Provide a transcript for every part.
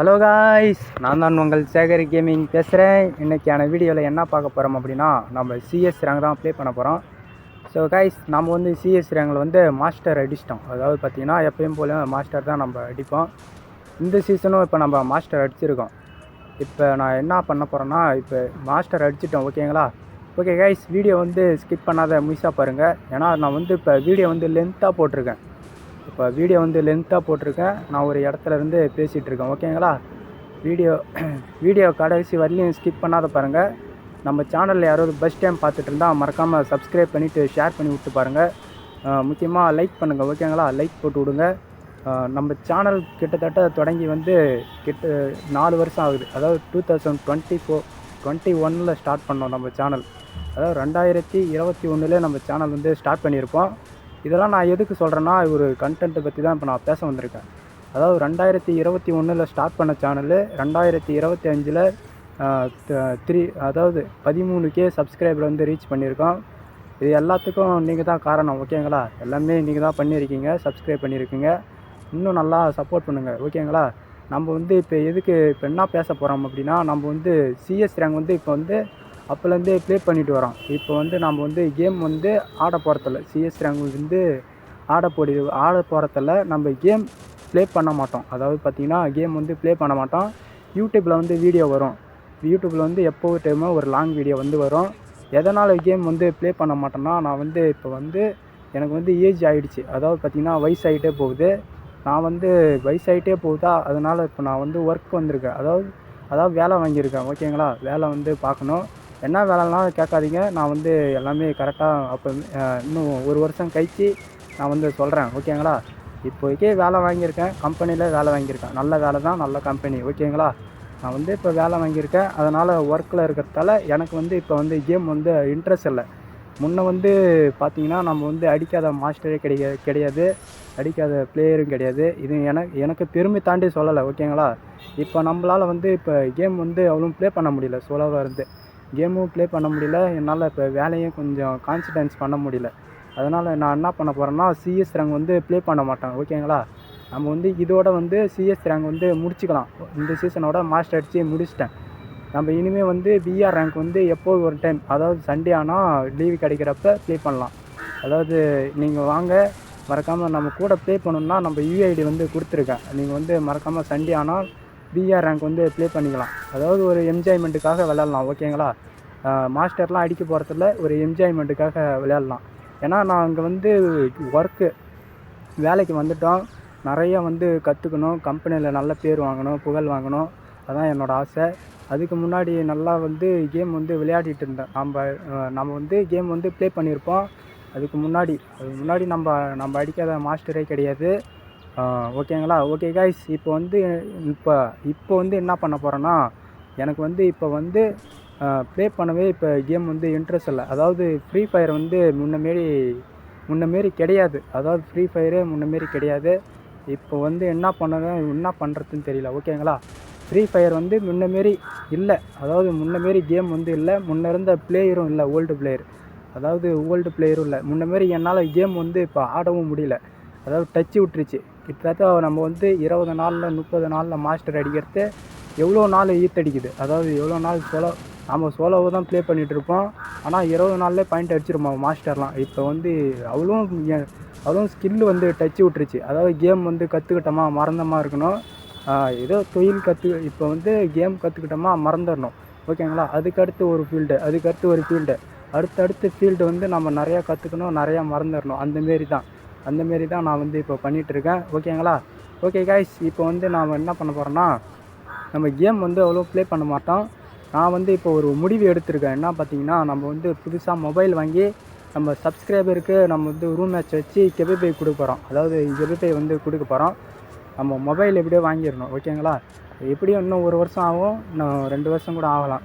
Hello guys நான் தான் உங்கள் சேகர் கேமிங் பேசுகிறேன் இன்றைக்கான வீடியோவில் என்ன பார்க்க போகிறோம் அப்படின்னா நம்ம சிஎஸ் ரேங்க் தான் ப்ளே பண்ண போகிறோம் ஸோ காய்ஸ் நம்ம வந்து சிஎஸ் ரேங்கில் வந்து மாஸ்டர் அடிச்சிட்டோம் அதாவது பார்த்தீங்கன்னா எப்பயும் போல மாஸ்டர் தான் நம்ம அடிப்போம். இந்த சீசனும் இப்போ நம்ம மாஸ்டர் அடிச்சிருக்கோம். இப்போ நான் என்ன பண்ண போகிறேன்னா இப்போ மாஸ்டர் அடிச்சிட்டோம் ஓகேங்களா ஓகே காய்ஸ் வீடியோ வந்து ஸ்கிப் பண்ணாத முயற்சாக பாருங்கள் ஏன்னா நான் வந்து இப்போ வீடியோ வந்து லென்த்தாக போட்டிருக்கேன். இப்போ வீடியோ வந்து லென்த்தாக போட்டிருக்கேன். நான் ஒரு இடத்துல இருந்து ஓகேங்களா வீடியோ வீடியோ கடைசி வரலையும் ஸ்கிப் பண்ணாத பாருங்கள் நம்ம சேனலில் யாராவது ஃபஸ்ட் டைம் பார்த்துட்டு இருந்தால் மறக்காமல் சப்ஸ்கிரைப் பண்ணிவிட்டு ஷேர் பண்ணி விட்டு பாருங்கள் முக்கியமாக லைக் பண்ணுங்கள் ஓகேங்களா லைக் போட்டு விடுங்க. நம்ம சேனல் கிட்டத்தட்ட தொடங்கி வந்து கிட்ட நாலு வருஷம் ஆகுது. அதாவது two thousand twenty four twenty ஒனில் ஸ்டார்ட் பண்ணோம் நம்ம சேனல் அதாவது ரெண்டாயிரத்தி இருபத்தி ஒன்றுலேயே நம்ம சேனல் வந்து ஸ்டார்ட் பண்ணியிருப்போம். இதெல்லாம் நான் எதுக்கு சொல்கிறேன்னா ஒரு கண்டென்ட்டை பற்றி தான் இப்போ நான் பேச வந்திருக்கேன். அதாவது ரெண்டாயிரத்தி இருபத்தி ஒன்றில் ஸ்டார்ட் பண்ண சேனலு ரெண்டாயிரத்தி இருபத்தி அஞ்சில் த்ரீ அதாவது பதிமூணு கே சப்ஸ்கிரைபர் வந்து ரீச் பண்ணியிருக்கோம். இது எல்லாத்துக்கும் நீங்கள் தான் காரணம் ஓகேங்களா எல்லாமே நீங்கள் தான் பண்ணியிருக்கீங்க சப்ஸ்கிரைப் பண்ணியிருக்கீங்க. இன்னும் நல்லா சப்போர்ட் பண்ணுங்கள் ஓகேங்களா நம்ம வந்து இப்போ எதுக்கு இப்போ என்ன பேச போகிறோம் அப்படின்னா நம்ம வந்து சிஎஸ் ரேங்க் வந்து இப்போ வந்து அப்போலேருந்தே ப்ளே பண்ணிட்டு வரோம். இப்போ வந்து நம்ம வந்து கேம் வந்து ஆட போகிறதில்ல சிஎஸ் ரேங்க் வந்து ஆட போடி ஆட போகிறதில்ல நம்ம கேம் ப்ளே பண்ண மாட்டோம். அதாவது பார்த்திங்கன்னா கேம் வந்து ப்ளே பண்ண மாட்டோம். யூடியூப்பில் வந்து வீடியோ வரும். யூடியூப்பில் வந்து எப்போ டைமோ ஒரு லாங் வீடியோ வந்து வரும். எதனால் கேம் வந்து ப்ளே பண்ண மாட்டேன்னா நான் வந்து இப்போ வந்து எனக்கு வந்து ஏஜ் ஆகிடுச்சு அதாவது பார்த்திங்கன்னா வயசாகிட்டே போகுது. நான் வந்து வயசாகிட்டே போகுதா? அதனால் இப்போ நான் வந்து ஒர்க் வந்திருக்கேன். அதாவது அதாவது வேலை வாங்கியிருக்கேன். ஓகேங்களா வேலை வந்து பார்க்கணும். என்ன வேலைலாம் கேட்காதீங்க. நான் வந்து எல்லாமே கரெக்டாக அப்போ இன்னும் ஒரு வருஷம் கழித்து நான் வந்து சொல்கிறேன் ஓகேங்களா? இப்போதைக்கே வேலை வாங்கியிருக்கேன். கம்பெனியில் வேலை வாங்கியிருக்கேன். நல்ல வேலை தான் நல்ல கம்பெனி ஓகேங்களா? நான் வந்து இப்போ வேலை வாங்கியிருக்கேன். அதனால் ஒர்க்கில் இருக்கிறதால எனக்கு வந்து இப்போ வந்து கேம் வந்து இன்ட்ரெஸ்ட் இல்லை. முன்ன வந்து பார்த்தீங்கன்னா நம்ம வந்து அடிக்காத மாஸ்டரே கிடைக்க கிடையாது. அடிக்காத பிளேயரும் கிடையாது. இது எனக்கு எனக்கு பெருமை தாண்டி சொல்லலை. ஓகேங்களா? இப்போ நம்மளால் வந்து இப்போ கேம் வந்து அவ்வளோ ப்ளே பண்ண முடியல. சோலோவாக இருந்து. கேமும் ப்ளே பண்ண முடியல. என்னால் இப்போ வேலையும் கொஞ்சம் கான்சன்ட்ரன்ஸ் பண்ண முடியல. அதனால் நான் என்ன பண்ண போகிறேன்னா சிஎஸ் ரேங்க் வந்து ப்ளே பண்ண மாட்டேன். ஓகேங்களா நம்ம வந்து இதோட வந்து சிஎஸ் ரேங்க் வந்து முடிச்சுக்கலாம். இந்த சீசனோட மாஸ்டர் அடித்து முடிச்சிட்டேன். நம்ம இனிமேல் வந்து பிஆர் ரேங்க் வந்து எப்போ ஒரு டைம் அதாவது சண்டே ஆனால் லீவு கிடைக்கிறப்ப ப்ளே பண்ணலாம். அதாவது நீங்கள் வாங்க மறக்காமல் நம்ம கூட ப்ளே பண்ணணுன்னா நம்ம யூஐடி வந்து கொடுத்துருக்கேன் நீங்கள் வந்து மறக்காமல் சண்டே ஆனால் பிஆர் ரேங்க் வந்து ப்ளே பண்ணிக்கலாம். அதாவது ஒரு என்ஜாய்மெண்ட்டுக்காக விளையாடலாம் ஓகேங்களா மாஸ்டர்லாம் அடிக்க போகிறதில்ல ஒரு என்ஜாய்மெண்ட்டுக்காக விளையாடலாம். ஏன்னா நான் அங்கே வந்து ஒர்க்கு வேலைக்கு வந்துட்டோம். நிறைய வந்து கற்றுக்கணும் கம்பெனியில் நல்ல பேர் வாங்கணும் புகழ் வாங்கணும். அதான் என்னோடய ஆசை. அதுக்கு முன்னாடி நல்லா வந்து கேம் வந்து விளையாடிட்டு இருந்தேன். நம்ம நம்ம வந்து கேம் வந்து ப்ளே பண்ணியிருப்போம். அதுக்கு முன்னாடி அதுக்கு முன்னாடி நம்ம நம்ம அடிக்காத மாஸ்டரே கிடையாது. ஓகேங்களா? ஓகே காய்ஸ் இப்போ வந்து இப்போ இப்போ வந்து என்ன பண்ண போகிறேன்னா எனக்கு வந்து இப்போ வந்து ப்ளே பண்ணவே இப்போ கேம் வந்து இன்ட்ரெஸ்ட் இல்லை. அதாவது ஃப்ரீ ஃபயர் வந்து முன்னமாரி முன்னமாரி கிடையாது. அதாவது ஃப்ரீ ஃபயரே முன்னமாரி கிடையாது. இப்போ வந்து என்ன பண்ணுறேன் என்ன பண்ணுறதுன்னு தெரியல. ஓகேங்களா? ஃப்ரீ ஃபயர் வந்து முன்னமாரி இல்லை. அதாவது முன்னமாரி கேம் வந்து இல்லை. முன்ன இருந்த பிளேயரும் இல்லை ஓல்டு பிளேயர் அதாவது ஓல்டு பிளேயரும் இல்லை. முன்னமாரி என்னால் கேம் வந்து இப்போ ஆடவும் முடியல. அதாவது டச்சு விட்டுருச்சு. கிட்டத்தட்ட நம்ம வந்து இருபது நாளில் முப்பது நாளில் மாஸ்டர் அடிக்கிறது எவ்வளோ நாள் ஈத்தடிக்குது அதாவது எவ்வளோ நாள் சோலோ நம்ம சோலோவை தான் ப்ளே பண்ணிகிட்ருப்போம் ஆனால் இருபது நாள்லேயே பாயிண்ட் அடிச்சிருப்போம் மாஸ்டர்லாம் இப்போ வந்து அவ்வளோ அவ்வளோ ஸ்கில் வந்து டச்சு விட்டுருச்சு. அதாவது கேம் வந்து கற்றுக்கிட்டோமா மறந்தமா இருக்கணும். ஏதோ தொழில் கற்று இப்போ வந்து கேம் கற்றுக்கிட்டோமா மறந்துடணும். ஓகேங்களா? அதுக்கடுத்து ஒரு ஃபீல்டு அதுக்கடுத்து ஒரு ஃபீல்டு அடுத்தடுத்து ஃபீல்டு வந்து நம்ம நிறையா கற்றுக்கணும் நிறையா மறந்துடணும். அந்தமாரி தான் அந்தமாரி தான் நான் வந்து இப்போ பண்ணிகிட்ருக்கேன் ஓகேங்களா? ஓகே காய்ஸ் இப்போ வந்து நாம் என்ன பண்ண போகிறோன்னா நம்ம கேம் வந்து அவ்வளோ ப்ளே பண்ண மாட்டோம். நான் வந்து இப்போ ஒரு முடிவு எடுத்திருக்கேன். என்ன பார்த்தீங்கன்னா நம்ம வந்து புதுசாக மொபைல் வாங்கி நம்ம சப்ஸ்கிரைபருக்கு நம்ம வந்து ரூம் மேட்ச் வச்சு கெபிபை கொடுக்க போகிறோம் அதாவது கெபிபை வந்து கொடுக்க போகிறோம் நம்ம மொபைல் எப்படியோ வாங்கிடணும். ஓகேங்களா? எப்படியும் இன்னும் ஒரு வருஷம் ஆகும். இன்னும் ரெண்டு வருஷம் கூட ஆகலாம்.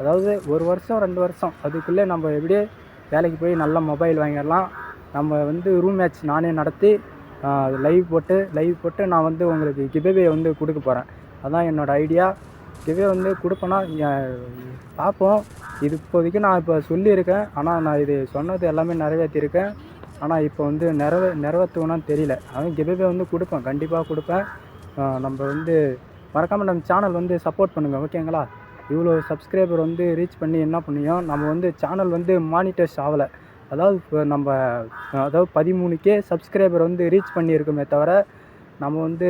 அதாவது ஒரு வருஷம் ரெண்டு வருஷம். அதுக்குள்ளே நம்ம எப்படியே வேலைக்கு போய் நல்ல மொபைல் வாங்கிடலாம். நம்ம வந்து ரூம் மேட்ச் நானே நடத்தி லைவ் போட்டு லைவ் போட்டு நான் வந்து உங்களுக்கு கிபேவே வந்து கொடுக்க போகிறேன் அதான் என்னோடய ஐடியா கிவே வந்து கொடுப்பேன்னா பார்ப்போம். இது இப்போதைக்கு நான் இப்போ சொல்லியிருக்கேன். ஆனால் நான் இது சொன்னது எல்லாமே நிறைவேற்றிருக்கேன் ஆனால் இப்போ வந்து நிறைவே நிறைவேற்றுவேனான்னு தெரியல. அதுவும் கிபேவே வந்து கொடுப்பேன். கண்டிப்பாக கொடுப்பேன். நம்ம வந்து மறக்காமல் நம்ம சேனல் வந்து சப்போர்ட் பண்ணுங்கள் ஓகேங்களா இவ்வளோ சப்ஸ்கிரைபர் வந்து ரீச் பண்ணி என்ன பண்ணியும் நம்ம வந்து சேனல் வந்து மானிட்டர்ஸ் ஆகலை. அதாவது இப்போ நம்ம அதாவது பதிமூணு கே சப்ஸ்கிரைபர் வந்து ரீச் பண்ணியிருக்கோமே தவிர நம்ம வந்து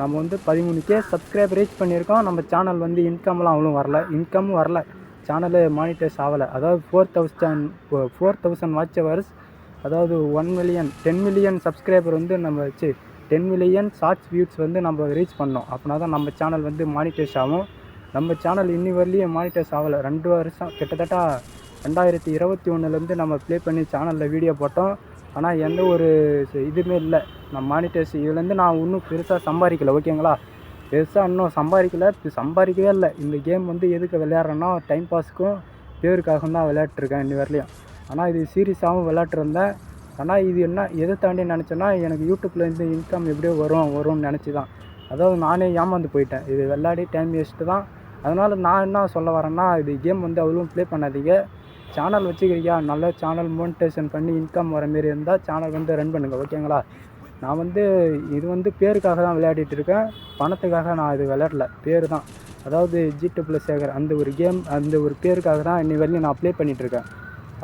நம்ம வந்து பதிமூணு கே சப்ஸ்கிரைபர் ரீச் பண்ணியிருக்கோம். நம்ம சேனல் வந்து இன்கம்லாம் அவ்வளோ வரல. இன்கமும் வரல. சேனலு மானிட்டர்ஸ் ஆகலை. அதாவது four thousand four thousand watch hours அதாவது one million ten million subscriber வந்து நம்ம வச்சு டென் மில்லியன் ஷார்ட்ஸ் வியூஸ் வந்து நம்ம ரீச் பண்ணோம். அப்படின்னா தான் நம்ம சேனல் வந்து மானிட்டர்ஸ் ஆகும். நம்ம சேனல் இன்னி வரலையும் மானிட்டர்ஸ் ஆகலை. ரெண்டு வருஷம் கிட்டத்தட்ட ரெண்டாயிரத்தி இருபத்தி ஒன்றுலேருந்து நம்ம ப்ளே பண்ணி சேனலில் வீடியோ போட்டோம். ஆனால் எந்த ஒரு இதுவுமே இல்லை. நம்ம மானிட்டர்ஸ் இதுலேருந்து நான் இன்னும் பெருசாக சம்பாதிக்கல ஓகேங்களா? பெருசாக இன்னும் சம்பாதிக்கல. சம்பாதிக்கவே இல்லை. இந்த கேம் வந்து எதுக்கு விளையாடுறேன்னா டைம் பாஸுக்கும் பேருக்காகவும் தான் விளையாட்டுருக்கேன் இன்னி வரலையும் ஆனால் இது சீரியஸாகவும் விளையாட்டுருந்தேன் ஆனால் இது என்ன எதை தாண்டி நினச்சேன்னா எனக்கு யூடியூப்லேருந்து இன்கம் எப்படியோ வரும் வரும்னு நினச்சி தான். அதாவது நானே ஏமாந்து போயிட்டேன். இது விளையாடி டைம் வேஸ்ட்டு தான். அதனால் நான் என்ன சொல்ல வரேன்னா இது கேம் வந்து அவ்வளோ ப்ளே பண்ணாதீங்க. சேனல் வச்சுக்கிறியா? நல்ல சேனல் மோனிடேஷன் பண்ணி இன்கம் வர மாரி இருந்தால் சேனல் வந்து ரன் பண்ணுங்கள் ஓகேங்களா நான் வந்து இது வந்து பேருக்காக தான் விளையாடிட்டு இருக்கேன். பணத்துக்காக நான் இது விளையாடல. பேர் தான். அதாவது ஜிட்டு ப்ளஸ் சேகர் அந்த ஒரு கேம் அந்த ஒரு பேருக்காக தான் இன்னி வரையும் நான் அப்ளை பண்ணிகிட்ருக்கேன்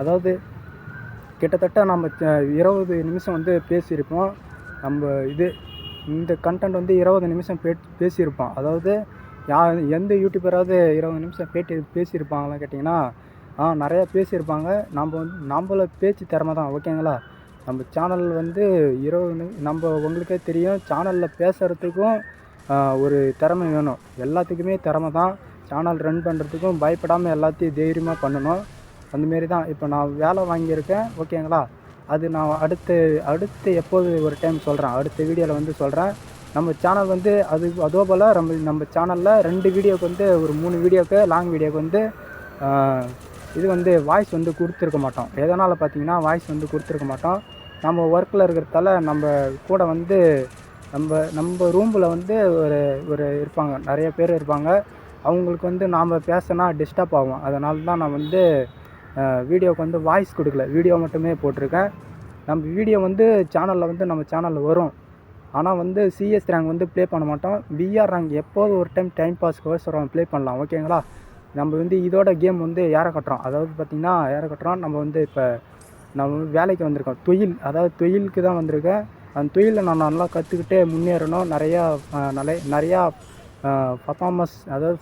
அதாவது கிட்டத்தட்ட நம்ம இருபது நிமிஷம் வந்து பேசியிருப்போம். நம்ம இது இந்த கண்டென்ட் வந்து இருபது நிமிஷம் பே பேசியிருப்போம். அதாவது யா எந்த யூடியூபராவது இருபது நிமிஷம் பேட்டி பேசியிருப்பாங்களா கேட்டிங்கன்னா ஆ நிறையா பேசியிருப்பாங்க. நம்ம வந்து நம்மள பேச்சு திறமை தான் ஓகேங்களா? நம்ம சேனல் வந்து இருபது நம்ம உங்களுக்கே தெரியும் சேனலில் பேசுகிறதுக்கும் ஒரு திறமை வேணும். எல்லாத்துக்குமே திறமை தான். சேனல் ரன் பண்ணுறதுக்கும் பயப்படாமல் எல்லாத்தையும் தைரியமாக பண்ணணும். அந்தமாரி தான். இப்போ நான் வேலை வாங்கியிருக்கேன் ஓகேங்களா? அது நான் அடுத்து அடுத்து எப்போது ஒரு டைம் சொல்கிறேன் அடுத்த வீடியோவில் வந்து சொல்கிறேன் நம்ம சேனல் வந்து அது அதோ போல் நம்ம நம்ம சேனலில் ரெண்டு வீடியோக்கு வந்து ஒரு மூணு வீடியோக்கு லாங் வீடியோக்கு வந்து இது வந்து வாய்ஸ் வந்து கொடுத்துருக்க மாட்டோம். எதனால் பார்த்தீங்கன்னா வாய்ஸ் வந்து கொடுத்துருக்க மாட்டோம். நம்ம ஒர்க்கில் இருக்கிறதால நம்ம கூட வந்து நம்ம நம்ம ரூமில் வந்து ஒரு ஒரு இருப்பாங்க. நிறைய பேர் இருப்பாங்க. அவங்களுக்கு வந்து நாம் பேசினா டிஸ்டர்ப் ஆகும். அதனால தான் நான் வந்து வீடியோவுக்கு வந்து வாய்ஸ் கொடுக்கல. வீடியோ மட்டுமே போட்டிருக்கேன். நம்ம வீடியோ வந்து சேனலில் வந்து நம்ம சேனலில் வரும். ஆனால் வந்து சிஎஸ் ரேங்க் வந்து ப்ளே பண்ண மாட்டோம். பிஆர் ரேங்க் எப்போது ஒரு டைம் டைம் பாஸ்க்கு ப்ளே பண்ணலாம். ஓகேங்களா நம்ம வந்து இதோட கேம் வந்து ஏற கட்டுறோம்? அதாவது பார்த்திங்கன்னா ஏற கட்டுறோம்? நம்ம வந்து இப்போ நம்ம வந்து வேலைக்கு வந்திருக்கோம். தொழில் அதாவது தொழிலுக்கு தான் வந்திருக்கேன். அந்த தொழிலை நான் நல்லா கற்றுக்கிட்டு முன்னேறணும். நிறையா நிறைய நிறையா பர்ஃபார்மன்ஸ் அதாவது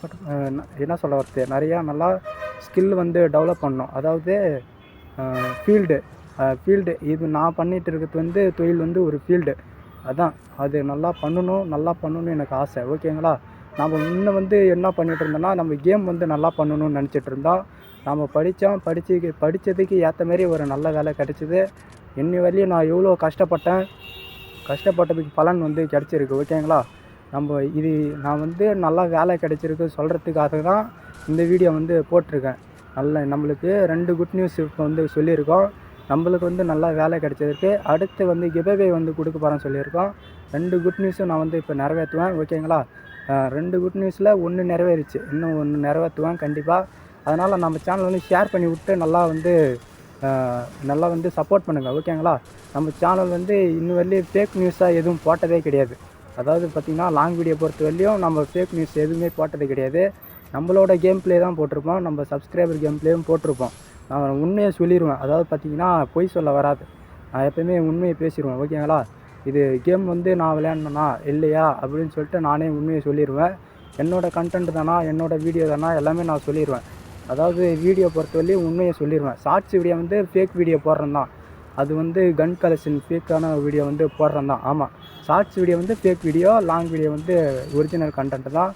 என்ன சொல்ல வருது? நிறையா நல்லா ஸ்கில் வந்து டெவலப் பண்ணணும். அதாவது ஃபீல்டு ஃபீல்டு இது நான் பண்ணிகிட்டு இருக்கிறது வந்து தொழில் வந்து ஒரு ஃபீல்டு அதான். அது நல்லா பண்ணணும். நல்லா பண்ணணும்னு எனக்கு ஆசை. ஓகேங்களா? நம்ம இன்னும் வந்து என்ன பண்ணிட்டு இருந்தோம்னா நம்ம கேம் வந்து நல்லா பண்ணணும்னு நினச்சிட்டு இருந்தோம். நம்ம படித்தோம் படித்து படித்ததுக்கு ஏற்ற மாரி ஒரு நல்ல வேலை கிடச்சிது. இன்னி வரையும் நான் எவ்வளோ கஷ்டப்பட்டேன்? கஷ்டப்பட்டதுக்கு பலன் வந்து கிடச்சிருக்கு ஓகேங்களா நம்ம இது நான் வந்து நல்லா வேலை கிடச்சிருக்கு சொல்கிறதுக்காக தான் இந்த வீடியோ வந்து போட்டிருக்கேன். நல்ல நம்மளுக்கு ரெண்டு குட் நியூஸ் இப்போ வந்து சொல்லியிருக்கோம். நம்மளுக்கு வந்து நல்லா வேலை கிடச்சிருக்கு. அடுத்து வந்து கிபவே வந்து கொடுக்க போகிறேன்னு சொல்லியிருக்கோம். ரெண்டு குட் நியூஸும் நான் வந்து இப்போ நிறைவேற்றுவேன் ஓகேங்களா ரெண்டு குட் நியூஸில் ஒன்று நிறைவேறிச்சு. இன்னும் ஒன்று நிறைவேற்றுவேன் கண்டிப்பாக அதனால் நம்ம சேனல் வந்து ஷேர் பண்ணி விட்டு நல்லா வந்து நல்லா வந்து சப்போர்ட் பண்ணுங்கள் ஓகேங்களா நம்ம சேனல் வந்து இன்னும் வரலையும் ஃபேக் நியூஸாக எதுவும் போட்டதே கிடையாது. அதாவது பார்த்திங்கன்னா லாங் வீடியோ பொறுத்த வரையும் நம்ம ஃபேக் நியூஸ் எதுவுமே போட்டது கிடையாது. நம்மளோட கேம் பிளே தான் போட்டிருப்போம். நம்ம சப்ஸ்கிரைபர் கேம் பிளேயும் போட்டிருப்போம். நான் உண்மையை சொல்லிடுவேன் அதாவது பார்த்திங்கன்னா பொய் சொல்ல வராது. நான் எப்பயுமே உண்மையை பேசிடுவேன் ஓகேங்களா இது கேம் வந்து நான் விளையாடணுன்னா இல்லையா அப்படின்னு சொல்லிட்டு நானே உண்மையை சொல்லிடுவேன் என்னோடய கண்டென்ட் தானா என்னோடய வீடியோ தானா எல்லாமே நான் சொல்லிடுவேன் அதாவது வீடியோ பொறுத்தவரையும் உண்மையை சொல்லிடுவேன் ஷார்ட்ஸ் வீடியோ வந்து ஃபேக் வீடியோ போடுறேன் தான் அது வந்து கன் கலெக்ஷன் ஃபேக்கான வீடியோ வந்து போடுறேன் தான் ஆமாம் ஷார்ட்ஸ் வீடியோ வந்து ஃபேக் வீடியோ லாங் வீடியோ வந்து ஒரிஜினல் கண்டென்ட் தான்.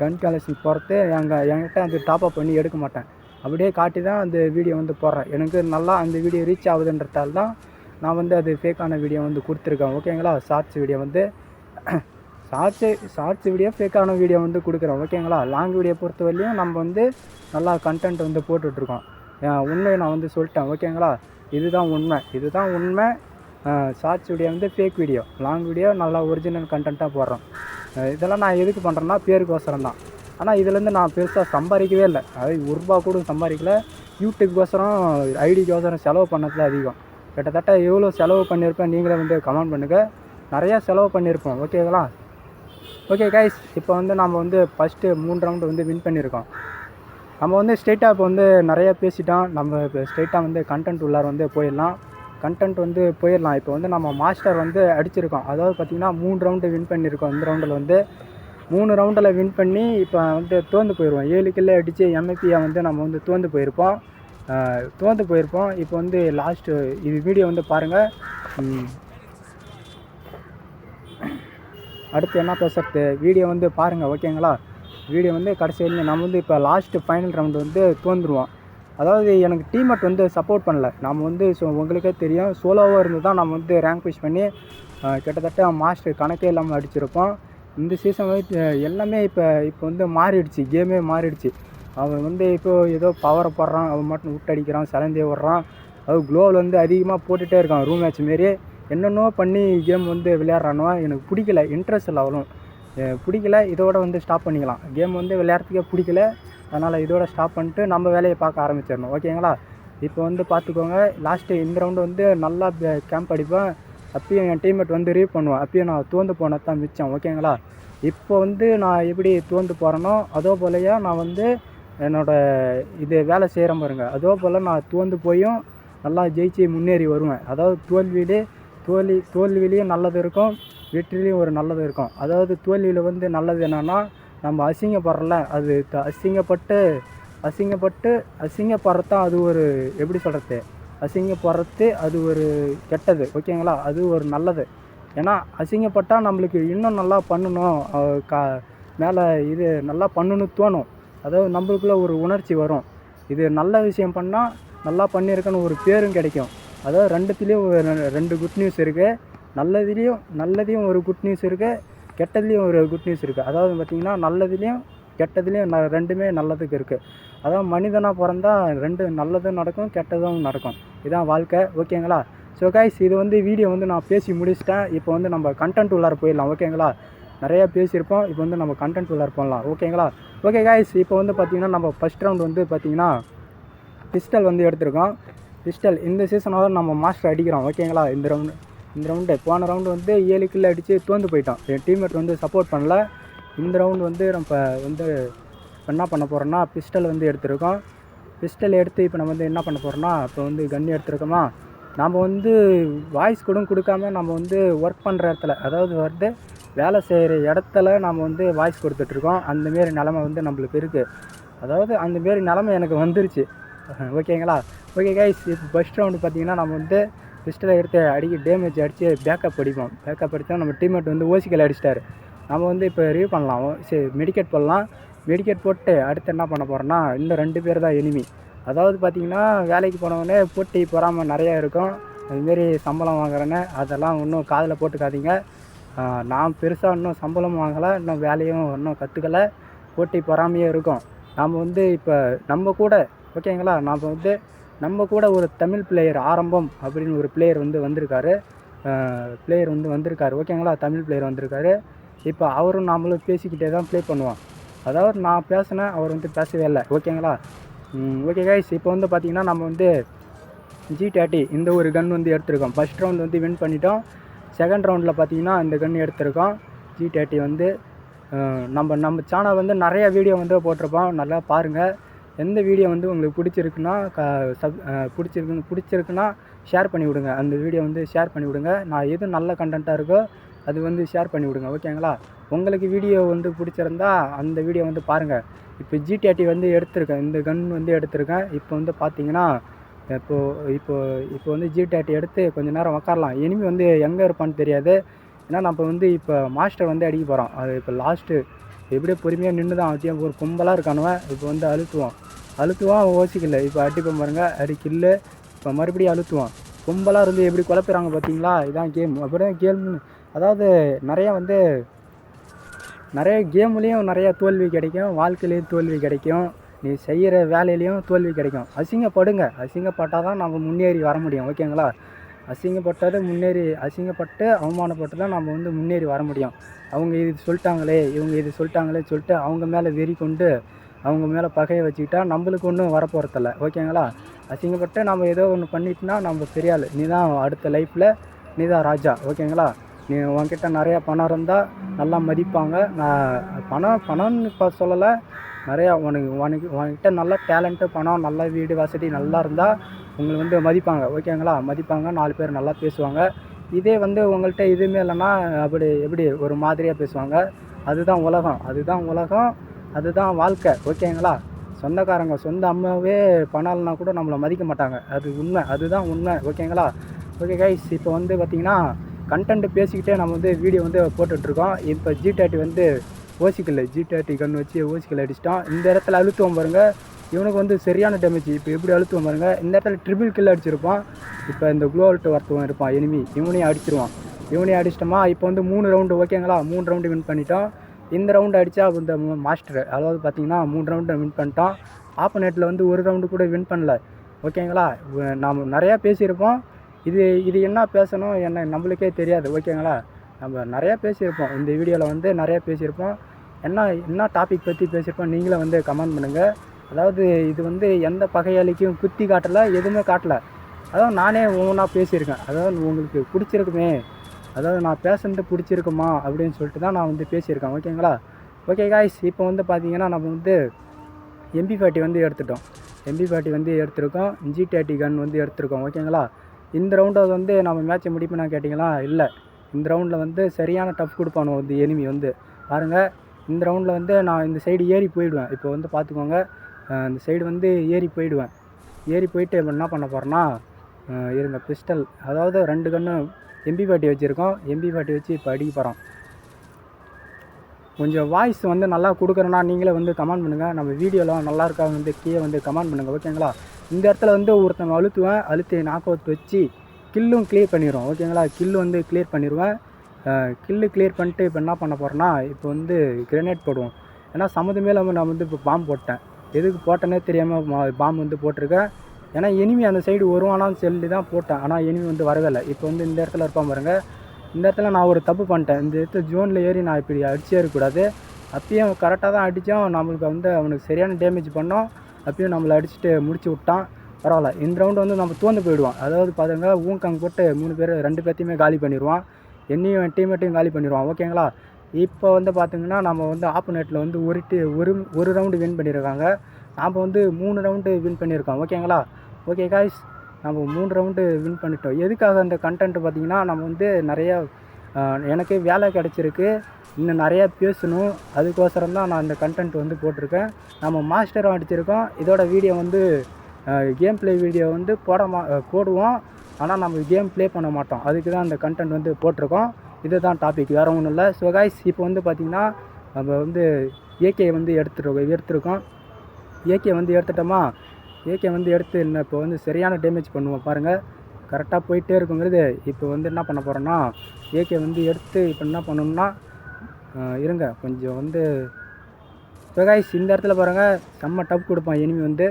கன் கலெக்ஷன் போகிறது எங்கள் என்கிட்ட அந்த டாப் அப் பண்ணி எடுக்க மாட்டேன். அப்படியே காட்டி தான் அந்த வீடியோ வந்து போடுறேன். எனக்கு நல்லா அந்த வீடியோ ரீச் ஆகுதுன்றதால தான் நான் வந்து அது ஃபேக்கான வீடியோ வந்து கொடுத்துருக்கேன். ஓகேங்களா ஷார்ட்ஸ் வீடியோ வந்து ஷார்ட்ஸு ஷார்ட்ஸ் வீடியோ ஃபேக்கான வீடியோ வந்து கொடுக்குறோம் ஓகேங்களா லாங் வீடியோ பொறுத்த வரையும் நம்ம வந்து நல்லா கண்டென்ட் வந்து போட்டுட்ருக்கோம். உண்மையை நான் வந்து சொல்லிட்டேன். ஓகேங்களா இதுதான் உண்மை. இதுதான் உண்மை. ஷார்ட்ஸ் வீடியோ வந்து ஃபேக் வீடியோ லாங் வீடியோ நல்லா ஒரிஜினல் கண்டென்ட்டாக போடுறோம். இதெல்லாம் நான் எதுக்கு பண்ணுறேன்னா பேருக்கோசரம் தான். ஆனால் இதுலேருந்து நான் பெருசாக சம்பாதிக்கவே இல்லை. அதாவது ஒரு ரூபா கூட சம்பாதிக்கல. யூடியூப்கோசரம் ஐடிக்கோசரம் செலவு பண்ணது அதிகம். கிட்டத்தட்ட எவ்வளோ செலவு பண்ணியிருப்பேன் நீங்களே வந்து கமெண்ட் பண்ணுங்கள் நிறையா செலவு பண்ணியிருப்போம் ஓகேங்களா? ஓகே கைஸ் இப்போ வந்து நம்ம வந்து ஃபஸ்ட்டு மூணு ரவுண்டு வந்து வின் பண்ணியிருக்கோம். நம்ம வந்து ஸ்ட்ரெயிட்டாக இப்போ வந்து நிறையா பேசிட்டோம். நம்ம இப்போ ஸ்ட்ரெயிட்டாக வந்து கண்டென்ட் உள்ளார வந்து போயிடலாம். கண்டென்ட் வந்து போயிடலாம். இப்போ வந்து நம்ம மாஸ்டர் வந்து அடிச்சிருக்கோம். அதாவது பார்த்திங்கன்னா மூணு ரவுண்டு வின் பண்ணியிருக்கோம். இந்த ரவுண்டில் வந்து மூணு ரவுண்டில் வின் பண்ணி இப்போ வந்து தோந்து போயிடுவோம் ஏழு கிலோ அடித்து எம்ஐபியை வந்து நம்ம வந்து தோந்து போயிருப்போம். தோந்து போயிருப்போம். இப்போ வந்து லாஸ்ட்டு இது வீடியோ வந்து பாருங்கள் அடுத்து என்ன பேசுறது? வீடியோ வந்து பாருங்கள் ஓகேங்களா வீடியோ வந்து கடைசியில் நம்ம வந்து இப்போ லாஸ்ட்டு ஃபைனல் ரவுண்டு வந்து தோந்துருவோம். அதாவது எனக்கு டீம்மேட் வந்து சப்போர்ட் பண்ணல. நம்ம வந்து ஸோ உங்களுக்கே தெரியும். சோலோவாக இருந்து தான் நம்ம வந்து ரேங்க் புஷ் பண்ணி கிட்டத்தட்ட மாஸ்டர் கணக்கே இல்லாமல் அடிச்சிருப்போம் இந்த சீசன் வந்து எல்லாமே இப்போ இப்போ வந்து மாறிடுச்சு. கேமே மாறிடுச்சு. அவன் வந்து இப்போ ஏதோ பவரை போடுறான் அவன் மட்டும் விட்டு அடிக்கிறான் சிலந்தே விடுறான் அது க்ளோவில் வந்து அதிகமாக போட்டுகிட்டே இருக்கான் ரூம் மேட்ச் மாரி. என்னென்னோ பண்ணி கேம் வந்து விளையாடுறானோ எனக்கு பிடிக்கல இன்ட்ரெஸ்ட் இல்லை அவ்வளோ. பிடிக்கல இதோட வந்து ஸ்டாப் பண்ணிக்கலாம். கேம் வந்து விளையாடுறதுக்கே பிடிக்கல. அதனால் இதோட ஸ்டாப் பண்ணிட்டு நம்ம வேலையை பார்க்க ஆரம்பிச்சிடணும். ஓகேங்களா இப்போ வந்து பார்த்துக்கோங்க. லாஸ்ட்டு இந்த ரவுண்டு வந்து நல்லா கேம்ப் அடிப்பேன். அப்பயும் என் டீம்மேட் வந்து ரீவ் பண்ணுவேன். அப்பயும் நான் தோந்து போனது தான் மிச்சம் ஓகேங்களா இப்போ வந்து நான் எப்படி தோந்து போகிறேனோ அதோ போலயா நான் வந்து என்னோடய இது வேலை செய்கிறேன் பாருங்க. அதோ போல் நான் தோந்து போயும் நல்லா ஜெயிச்சு முன்னேறி வருவேன். அதாவது தோல்வியிலே தோல்வி தோல்வியிலையும் நல்லது இருக்கும் வெற்றிலையும் ஒரு நல்லது இருக்கும். அதாவது தோல்வியில் வந்து நல்லது என்னென்னா நம்ம அசிங்கப்படுறல அது த- அசிங்கப்பட்டு அசிங்கப்பட்டு அசிங்கப்படுறது தான் அது ஒரு எப்படி சொல்கிறது அசிங்கப்படுறது அது ஒரு கெட்டது ஓகேங்களா? அது ஒரு நல்லது. ஏன்னா அசிங்கப்பட்டால் நம்மளுக்கு இன்னும் நல்லா பண்ணணும். கா மேலே இது நல்லா பண்ணணும்னு தோணும். அதாவது நம்மளுக்குள்ள ஒரு உணர்ச்சி வரும். இது நல்ல விஷயம் பண்ணால் நல்லா பண்ணியிருக்கன்னு ஒரு பேரும் கிடைக்கும். அதாவது ரெண்டுத்துலேயும் ஒரு ரெண்டு குட் நியூஸ் இருக்குது நல்லதுலேயும் நல்லதையும் ஒரு குட் நியூஸ் இருக்குது கெட்டதுலேயும் ஒரு குட் நியூஸ் இருக்குது அதாவது பார்த்திங்கன்னா நல்லதுலேயும் கெட்டதுலேயும் ந ரெண்டுமே நல்லதுக்கு இருக்குது அதாவது மனிதனாக பிறந்தா ரெண்டு நல்லதும் நடக்கும் கெட்டதும் நடக்கும். இதுதான் வாழ்க்கை. ஓகேங்களா? ஸோ கைஸ் இது வந்து வீடியோ வந்து நான் பேசி முடிச்சிட்டேன். இப்போ வந்து நம்ம கண்டென்ட் உள்ளார போயிடலாம். ஓகேங்களா? நிறையா பேசியிருப்போம். இப்போ வந்து நம்ம கண்டென்ட் உள்ளார இருப்போம்லாம் ஓகேங்களா? ஓகே காய்ஸ் இப்போ வந்து பார்த்திங்கன்னா நம்ம ஃபஸ்ட் ரவுண்ட் வந்து பார்த்திங்கன்னா பிஸ்டல் வந்து எடுத்திருக்கோம். பிஸ்டல் இந்த சீசனாக நம்ம மாஸ்டர் அடிக்கிறோம். ஓகேங்களா? இந்த ரவுண்டு இந்த ரவுண்டு போன ரவுண்டு வந்து ஏழு கிலோ அடித்து தோந்து போயிட்டோம். என் டீம்மேட் வந்து சப்போர்ட் பண்ணல. இந்த ரவுண்டு வந்து நம்ம வந்து என்ன பண்ண போகிறோம்னா பிஸ்டல் வந்து எடுத்திருக்கோம். பிஸ்டல் எடுத்து இப்போ நம்ம வந்து என்ன பண்ண போகிறோம்னா இப்போ வந்து கன் எடுத்திருக்கோமா? நம்ம வந்து வாய்ஸ் கூட கொடுக்காம நம்ம வந்து ஒர்க் பண்ணுற இடத்துல அதாவது வந்து வேலை செய்கிற இடத்துல நம்ம வந்து வாய்ஸ் கொடுத்துட்ருக்கோம். அந்தமாரி நிலமை வந்து நம்மளுக்கு இருக்குது அதாவது அந்தமாரி நிலமை எனக்கு வந்துருச்சு. ஓகேங்களா ஓகே கைஸ் இப்போ ஃபஸ்ட் ரவுண்டு பார்த்தீங்கன்னா நம்ம வந்து பிஸ்டலை எடுத்து அடிக்க டேமேஜ் அடித்து பேக்கப் அடிப்போம். பேக்கப் அடித்தா நம்ம டீம்மேட் வந்து ஓசிக்கல் அடிச்சிட்டாரு. நம்ம வந்து இப்போ ரிவ்யூ பண்ணலாம். ஓ- சரி மெடிக்கேட் போடலாம். மெடிக்கேட் போட்டு அடுத்து என்ன பண்ண போகிறோன்னா இன்னும் ரெண்டு பேர் தான் எனிமி அதாவது பார்த்தீங்கன்னா வேலைக்கு போனவொடனே போட்டி பொறாமல் நிறையா இருக்கும். அதுமாரி சம்பளம் வாங்குறேன்னு அதெல்லாம் ஒன்றும் காதில் போட்டுக்காதீங்க. நான் பெருசாக இன்னும் சம்பளம் வாங்கலை இன்னும் வேலையும் இன்னும் கற்றுக்கலை போட்டி பொறாமையே இருக்கும். நாம் வந்து இப்போ நம்ம கூட ஓகேங்களா நாம் வந்து நம்ம கூட ஒரு தமிழ் பிளேயர் ஆரம்பம் அப்படின்னு ஒரு பிளேயர் வந்து வந்திருக்காரு. பிளேயர் வந்து வந்திருக்காரு. ஓகேங்களா தமிழ் பிளேயர் வந்திருக்காரு. இப்போ அவரும் நாமளும் பேசிக்கிட்டே தான் ப்ளே பண்ணுவோம். அதாவது நான் பேசினேன் அவர் வந்து பேசவே இல்லை. ஓகேங்களா ஓகே கைஸ் இப்போ வந்து பார்த்திங்கன்னா நம்ம வந்து ஜி தேர்ட்டி இந்த ஒரு கன் வந்து எடுத்திருக்கோம். ஃபஸ்ட் ரவுண்ட் வந்து வின் பண்ணிட்டோம். செகண்ட் ரவுண்டில் பார்த்தீங்கன்னா இந்த கன் எடுத்திருக்கோம் ஜி தேர்ட்டி வந்து நம்ம நம்ம சேனல் வந்து நிறைய வீடியோ வந்து போட்டிருப்போம் நல்லா பாருங்கள் எந்த வீடியோ வந்து உங்களுக்கு பிடிச்சிருக்குன்னா க சப் பிடிச்சிருக்கு பிடிச்சிருக்குன்னு பிடிச்சிருக்குன்னா ஷேர் பண்ணி விடுங்க. அந்த வீடியோ வந்து ஷேர் பண்ணி விடுங்க. நான் எது நல்ல கண்டென்ட்டாக இருக்கோ அது வந்து ஷேர் பண்ணி விடுங்க. ஓகேங்களா உங்களுக்கு வீடியோ வந்து பிடிச்சிருந்தா அந்த வீடியோ வந்து பாருங்கள் இப்போ ஜி வந்து எடுத்திருக்கேன். இந்த கன் வந்து எடுத்திருக்கேன். இப்போ வந்து பார்த்தீங்கன்னா இப்போது இப்போது இப்போ வந்து ஜி டேட் எடுத்து கொஞ்சம் நேரம் உக்காரலாம். இனிமே வந்து எங்கே இருப்பான்னு தெரியாது. ஏன்னா நம்ம வந்து இப்போ மாஸ்டர் வந்து அடிக்க போகிறோம் அது இப்போ லாஸ்ட்டு எப்படியோ பொறுமையாக நின்று தான் அவசியம். ஒரு கும்பலாக இருக்கானுவன் இப்போ வந்து அழுத்துவான். அழுத்துவான் ஓசிக்கல இப்போ அடிப்போம் பாருங்க. அடி கில்லு இப்போ மறுபடியும் அழுத்துவான். கும்பலாக இருந்து எப்படி குழப்புறாங்க பார்த்தீங்களா இதான் கேம் அப்படியே கேம் அதாவது நிறையா வந்து நிறைய கேம்லேயும் நிறையா தோல்வி கிடைக்கும். வாழ்க்கையிலையும் தோல்வி கிடைக்கும். நீ செய்கிற வேலையிலையும் தோல்வி கிடைக்கும். அசிங்கப்படுங்க. அசிங்கப்பட்டால் தான் நம்ம முன்னேறி வர முடியும். ஓகேங்களா? அசிங்கப்பட்டது முன்னேறி அசிங்கப்பட்டு அவமானப்பட்டு தான் நம்ம வந்து முன்னேறி வர முடியும். அவங்க இது சொல்லிட்டாங்களே இவங்க இது சொல்லிட்டாங்களே சொல்லிட்டு அவங்க மேலே வெறி கொண்டு அவங்க மேலே பகையை வச்சுக்கிட்டா நம்மளுக்கு ஒன்றும் வரப்போகிறதில்ல ஓகேங்களா? அசிங்கப்பட்டு நம்ம ஏதோ ஒன்று பண்ணிட்டுனா நம்ம பெரிய நீ தான் அடுத்த லைஃப்பில் நீ தான் ராஜா. ஓகேங்களா? நீ உன்கிட்ட நிறையா பணம் இருந்தால் நல்லா மதிப்பாங்க. நான் பணம் பணம்னு இப்போ சொல்லலை. நிறையா உனக்கு உனக்கு உன்கிட்ட நல்ல டேலண்ட்டு பணம் நல்ல வீடு வசதி நல்லா இருந்தால் உங்களை வந்து மதிப்பாங்க. ஓகேங்களா மதிப்பாங்க. நாலு பேர் நல்லா பேசுவாங்க. இதே வந்து உங்கள்கிட்ட எதுவுமே இல்லைன்னா அப்படி எப்படி ஒரு மாதிரியாக பேசுவாங்க? அதுதான் உலகம். அதுதான் உலகம். அதுதான் வாழ்க்கை. ஓகேங்களா சொந்தக்காரங்க சொந்த அம்மாவே பணம் இல்லைனா கூட நம்மளை மதிக்க மாட்டாங்க. அது உண்மை. அதுதான் உண்மை. ஓகேங்களா ஓகே கைஸ் இப்போ வந்து பார்த்திங்கன்னா கண்டென்ட் பேசிக்கிட்டே நம்ம வந்து வீடியோ வந்து போட்டுட்ருக்கோம் இப்போ ஜி டேட்டி வந்து ஓசிக்கல் ஜி தேர்ட்டி கன் வச்சு ஓசிக்கல் அடிச்சிட்டோம் இந்த இடத்துல அழுத்துவோம் பாருங்கள் இவனுக்கு வந்து சரியான டேமேஜ் இப்போ எப்படி அழுத்துவோம் பாருங்க. இந்த இடத்துல ட்ரிபிள் கில் அடிச்சிருப்பான். இப்போ இந்த குளோவல்ட்டு ஒருத்தவன் இருப்பான் எனிமி இவனையும் அடிச்சிருவான். இவனையும் அடிச்சிட்டோமா இப்போ வந்து மூணு ரவுண்டு ஓகேங்களா? மூணு ரவுண்டு வின் பண்ணிட்டோம் இந்த ரவுண்டு அடித்தா இந்த மாஸ்டர் அதாவது பார்த்தீங்கன்னா மூணு ரவுண்டை வின் பண்ணிட்டோம் ஆப்போனேட்டில் வந்து ஒரு ரவுண்டு கூட வின் பண்ணல. ஓகேங்களா? நாம் நிறையா பேசியிருப்போம். இது இது என்ன பேசணும்? என்ன நம்மளுக்கே தெரியாது. ஓகேங்களா? நம்ம நிறையா பேசியிருப்போம். இந்த வீடியோவில் வந்து நிறையா பேசியிருப்போம். என்ன என்ன டாபிக் பற்றி பேசியிருப்போம் நீங்களே வந்து கமெண்ட் பண்ணுங்கள் அதாவது இது வந்து எந்த பகையாளிக்கும் குத்தி காட்டலை எதுவுமே காட்டலை. அதாவது நானே ஒவ்வொன்றா பேசியிருக்கேன். அதாவது உங்களுக்கு பிடிச்சிருக்குமே அதாவது நான் பேசுனது பிடிச்சிருக்குமா அப்படின்னு சொல்லிட்டு தான் நான் வந்து பேசியிருக்கேன். ஓகேங்களா ஓகே காய்ஸ் இப்போ வந்து பார்த்தீங்கன்னா நம்ம வந்து எம்பி ஃபார்ட்டி வந்து எடுத்துட்டோம். எம்பி ஃபார்ட்டி வந்து எடுத்திருக்கோம். ஜி தேர்ட்டி கன் வந்து எடுத்திருக்கோம். ஓகேங்களா இந்த ரவுண்டை வந்து நம்ம மேட்ச்சை முடிப்போம்னா கேட்டிங்களா? இல்லை. இந்த ரவுண்டில் வந்து சரியான டஃப் கொடுப்பானோ வந்து எனிமி வந்து. பாருங்கள் இந்த ரவுண்டில் வந்து நான் இந்த சைடு ஏறி போயிடுவேன். இப்போ வந்து பார்த்துக்கோங்க இந்த சைடு வந்து ஏறி போயிடுவேன். ஏறி போயிட்டு இப்போ என்ன பண்ண போகிறேன்னா இருங்க பிஸ்டல் அதாவது ரெண்டு கன்று எம்பி பாட்டி வச்சுருக்கோம். எம்பி பாட்டி வச்சு இப்போ அடிக்க போகிறோம் கொஞ்சம் வாய்ஸ் வந்து நல்லா கொடுக்குறேன்னா நீங்களே வந்து கமெண்ட் பண்ணுங்கள் நம்ம வீடியோலாம் நல்லா இருக்கா வந்து கீழே வந்து கமெண்ட் பண்ணுங்கள் ஓகேங்களா இந்த இடத்துல வந்து ஒருத்தவங்க அழுத்துவேன் அழுத்தி நாக் அவுட் வச்சு கில்லும் கிளியர் பண்ணிடுவோம் ஓகேங்களா கில்லு வந்து கிளியர் பண்ணிடுவேன் கில்லு கிளியர் பண்ணிட்டு இப்போ என்ன பண்ண போகிறேன்னா இப்போ வந்து கிரனேட் போடுவோம். ஏன்னா சம்மந்தமே மேலே நான் வந்து இப்போ பாம்பு போட்டேன். எதுக்கு போட்டேனே தெரியாமல் பாம்பு வந்து போட்டிருக்கேன் ஏன்னா எனிமி அந்த சைடு வருவானான்னு சொல்லி தான் போட்டேன். ஆனால் எனிமி வந்து வரவே இல்லை இப்போ வந்து இந்த இடத்துல இருப்பான் பாருங்கள் இந்த இடத்துல நான் ஒரு தப்பு பண்ணிட்டேன். இந்த இடத்துல ஜோனில் ஏறி நான் இப்படி அடிச்சே இருக்கக்கூடாது அப்பயும் கரெக்டாக தான் அடித்தோம் நம்மளுக்கு வந்து அவனுக்கு சரியான டேமேஜ் பண்ணோம். அப்பயும் நம்மளை அடிச்சுட்டு முடிச்சு விட்டான். பரவாயில்ல. இந்த ரவுண்டு வந்து நம்ம தோந்து போயிடுவான். அதாவது பாருங்க ஊங்காங் போட்டு மூணு பேர் ரெண்டு பேர்த்தையுமே காலி பண்ணிடுவான். என்னையும் டீம்மேட்டையும் காலி பண்ணிடுவான் ஓகேங்களா? இப்போ வந்து பார்த்தீங்கன்னா நம்ம வந்து ஆப்போனேட்டில் வந்து ஒரு டி ஒரு ஒரு ரவுண்டு வின் பண்ணியிருக்காங்க நாம் வந்து மூணு ரவுண்டு வின் பண்ணியிருக்கோம் ஓகேங்களா? ஓகே காய்ஸ் நம்ம மூணு ரவுண்டு வின் பண்ணிட்டோம். எதுக்காக அந்த கண்டென்ட் பார்த்தீங்கன்னா நம்ம வந்து நிறையா எனக்கே எனக்கு வேலை கிடச்சிருக்கு. இன்னும் நிறையா பேசணும். அதுக்கோசரம் தான் நான் இந்த கண்டென்ட் வந்து போட்டிருக்கேன். நம்ம மாஸ்டரும் அடிச்சிருக்கோம் இதோட வீடியோ வந்து கேம் பிளே வீடியோ வந்து போட மா போடுவோம். ஆனால் நம்ம கேம் ப்ளே பண்ண மாட்டோம். அதுக்கு தான் அந்த கண்டென்ட் வந்து போட்டிருக்கோம். இதுதான் டாபிக் வேறு ஒன்றும் இல்லை. ஸோ காய்ஸ் இப்போ வந்து பார்த்திங்கன்னா நம்ம வந்து ஏகே வந்து எடுத்துருக்கோம். எடுத்திருக்கோம் ஏகே வந்து எடுத்துட்டோமா? ஏகே வந்து எடுத்து என்ன இப்போ வந்து சரியான டேமேஜ் பண்ணுவோம். பாருங்கள் கரெக்டாக போயிட்டே இருக்குங்கிறது இப்போ வந்து என்ன பண்ண போகிறோன்னா ஏகே வந்து எடுத்து இப்போ என்ன பண்ணணும்னா இருங்க. கொஞ்சம் வந்து இப்போ காய்ஸ் இந்த இடத்துல பாருங்கள் செம்ம டப் கொடுப்பான் எனிமி வந்து.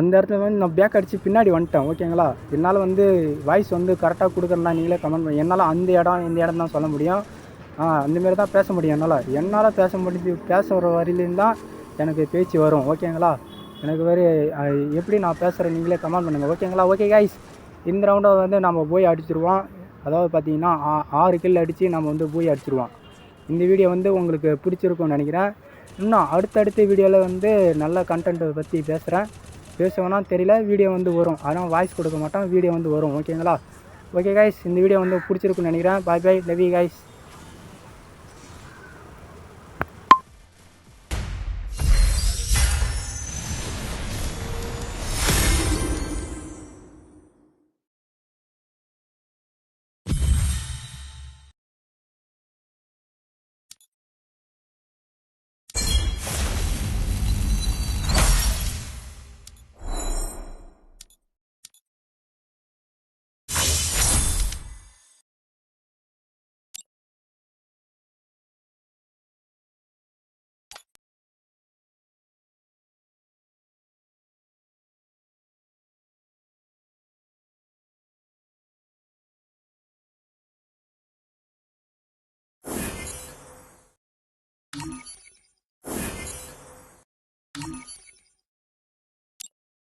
அந்த இடத்துல வந்து நான் பேக் அடித்து பின்னாடி வந்துட்டேன் ஓகேங்களா? என்னால் வந்து வாய்ஸ் வந்து கரெக்டாக கொடுக்குறேன்னா நீங்களே கமெண்ட் பண்ணி என்னால் அந்த இடம் இந்த இடம் தான் சொல்ல முடியும். ஆ அந்தமாரி தான் பேச முடியும் என்னால். என்னால் பேச முடிஞ்சு பேச வர வரையிலேருந்து தான் எனக்கு பேச்சு வரும் ஓகேங்களா? எனக்கு வேறு எப்படி நான் பேசுகிறேன் நீங்களே கமெண்ட் பண்ணுங்கள் ஓகேங்களா? ஓகே கைஸ் இந்த ரவுண்டை வந்து நம்ம போய் அடிச்சிருவோம். அதாவது பார்த்தீங்கன்னா ஆறு கில் அடித்து நம்ம வந்து போய் அடிச்சிருவோம். இந்த வீடியோ வந்து உங்களுக்கு பிடிச்சிருக்கும்னு நினைக்கிறேன். இன்னும் அடுத்தடுத்த வீடியோவில் வந்து நல்ல கண்டென்ட்டை பற்றி பேசுகிறேன் பேசுவேன்னா தெரியல வீடியோ வந்து வரும். அதனால் வாய்ஸ் கொடுக்க மாட்டோம் வீடியோ வந்து வரும். ஓகேங்களா ஓகே காய்ஸ் இந்த வீடியோ வந்து பிடிச்சிருக்குன்னு நினைக்கிறேன். Bye bye love you guys you